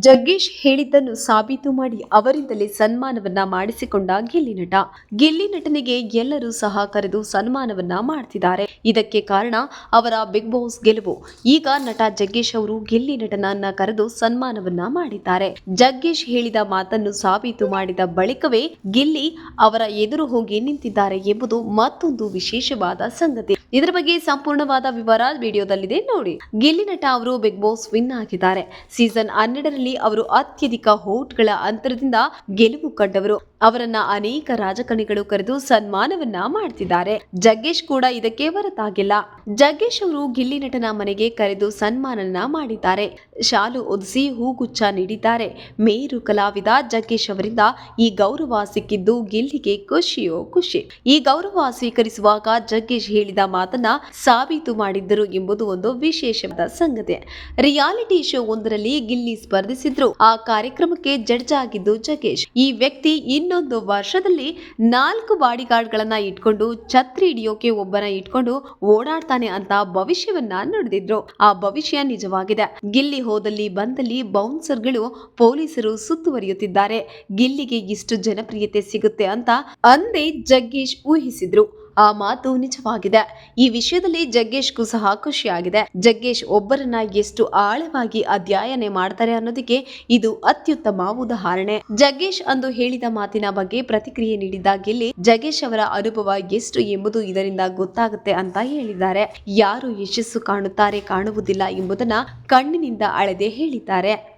ಜಗ್ಗೇಶ್ ಹೇಳಿದ್ದನ್ನು ಸಾಬೀತು ಮಾಡಿ ಅವರಿಂದಲೇ ಸನ್ಮಾನವನ್ನ ಮಾಡಿಸಿಕೊಂಡ ಗಿಲ್ಲಿ ನಟ. ಗಿಲ್ಲಿ ನಟನಿಗೆ ಎಲ್ಲರೂ ಸಹ ಕರೆದು ಸನ್ಮಾನವನ್ನ ಮಾಡ್ತಿದ್ದಾರೆ. ಇದಕ್ಕೆ ಕಾರಣ ಅವರ ಬಿಗ್ ಬಾಸ್ ಗೆಲುವು. ಈಗ ನಟ ಜಗ್ಗೇಶ್ ಅವರು ಗಿಲ್ಲಿ ನಟನನ್ನ ಕರೆದು ಸನ್ಮಾನವನ್ನ ಮಾಡಿದ್ದಾರೆ. ಜಗ್ಗೇಶ್ ಹೇಳಿದ ಮಾತನ್ನು ಸಾಬೀತು ಮಾಡಿದ ಬಳಿಕವೇ ಗಿಲ್ಲಿ ಅವರ ಎದುರು ಹೋಗಿ ನಿಂತಿದ್ದಾರೆ ಎಂಬುದು ಮತ್ತೊಂದು ವಿಶೇಷವಾದ ಸಂಗತಿ. ಇದರ ಬಗ್ಗೆ ಸಂಪೂರ್ಣವಾದ ವಿವರ ವಿಡಿಯೋದಲ್ಲಿದೆ ನೋಡಿ. ಗಿಲ್ಲಿ ನಟ ಅವರು ಬಿಗ್ ಬಾಸ್ ವಿನ್ ಆಗಿದ್ದಾರೆ. ಸೀಸನ್ ಹನ್ನೆರಡರಲ್ಲಿ ಅವರು ಅತ್ಯಧಿಕ ಹೋಟ್ಗಳ ಅಂತರದಿಂದ ಗೆಲುವು ಕಂಡವರು. ಅವರನ್ನ ಅನೇಕ ರಾಜಕಾರಣಿಗಳು ಕರೆದು ಸನ್ಮಾನವನ್ನ ಮಾಡ್ತಿದ್ದಾರೆ. ಜಗ್ಗೇಶ್ ಕೂಡ ಇದಕ್ಕೆ ಹೊರತಾಗಿಲ್ಲ. ಜಗ್ಗೇಶ್ ಅವರು ಗಿಲ್ಲಿ ನಟನ ಮನೆಗೆ ಕರೆದು ಸನ್ಮಾನನ ಮಾಡಿದ್ದಾರೆ. ಶಾಲು ಒದಿಸಿ ಹೂಗುಚ್ಛ ನೀಡಿದ್ದಾರೆ. ಮೇರು ಕಲಾವಿದ ಜಗ್ಗೇಶ್ ಅವರಿಂದ ಈ ಗೌರವ ಸಿಕ್ಕಿದ್ದು ಗಿಲ್ಲಿಗೆ ಖುಷಿಯೋ ಖುಷಿ. ಈ ಗೌರವ ಸ್ವೀಕರಿಸುವಾಗ ಜಗ್ಗೇಶ್ ಹೇಳಿದ ಮಾತನ್ನ ಸಾಬೀತು ಮಾಡಿದ್ದರು ಎಂಬುದು ಒಂದು ವಿಶೇಷವಾದ ಸಂಗತಿ. ರಿಯಾಲಿಟಿ ಶೋ ಒಂದರಲ್ಲಿ ಗಿಲ್ಲಿ ಸ್ಪರ್ಧಿಸಿದ್ರು. ಆ ಕಾರ್ಯಕ್ರಮಕ್ಕೆ ಜಡ್ಜ್ ಆಗಿದ್ದು ಜಗ್ಗೇಶ್. ಈ ವ್ಯಕ್ತಿ ಇನ್ನೊಂದು ವರ್ಷದಲ್ಲಿ ನಾಲ್ಕು ಬಾಡಿಗಾರ್ಡ್ಗಳನ್ನು ಇಟ್ಕೊಂಡು ಛತ್ರಿ ಹಿಡಿಯೋಕೆ ಒಬ್ಬನ ಇಟ್ಕೊಂಡು ಓಡಾಡ್ತಾನೆ ಅಂತ ಭವಿಷ್ಯವನ್ನ ನುಡಿದಿದ್ರು. ಆ ಭವಿಷ್ಯ ನಿಜವಾಗಿದೆ. ಗಿಲ್ಲಿ ಹೋದಲ್ಲಿ ಬಂದಲ್ಲಿ ಬೌನ್ಸರ್ಗಳು ಪೊಲೀಸರು ಸುತ್ತುವರಿಯುತ್ತಿದ್ದಾರೆ. ಗಿಲ್ಲಿಗೆ ಇಷ್ಟು ಜನಪ್ರಿಯತೆ ಸಿಗುತ್ತೆ ಅಂತ ಅಂದೇ ಜಗ್ಗೀಶ್ ಊಹಿಸಿದ್ರು. ಆ ಮಾತು ನಿಜವಾಗಿದೆ. ಈ ವಿಷಯದಲ್ಲಿ ಜಗ್ಗೇಶ್ಗೂ ಸಹ ಖುಷಿಯಾಗಿದೆ. ಜಗ್ಗೇಶ್ ಒಬ್ಬರನ್ನ ಎಷ್ಟು ಆಳವಾಗಿ ಅಧ್ಯಯನ ಮಾಡ್ತಾರೆ ಅನ್ನೋದಕ್ಕೆ ಇದು ಅತ್ಯುತ್ತಮ ಉದಾಹರಣೆ. ಜಗ್ಗೇಶ್ ಅಂದು ಹೇಳಿದ ಮಾತಿನ ಬಗ್ಗೆ ಪ್ರತಿಕ್ರಿಯೆ ನೀಡಿದ ಗಿಲ್ಲಿ, ಜಗ್ಗೇಶ್ ಅವರ ಅನುಭವ ಎಷ್ಟು ಎಂಬುದು ಇದರಿಂದ ಗೊತ್ತಾಗುತ್ತೆ ಅಂತ ಹೇಳಿದ್ದಾರೆ. ಯಾರು ಯಶಸ್ಸು ಕಾಣುತ್ತಾರೆ ಕಾಣುವುದಿಲ್ಲ ಎಂಬುದನ್ನ ಕಣ್ಣಿನಿಂದ ಅಳೆದೆ ಹೇಳಿದ್ದಾರೆ.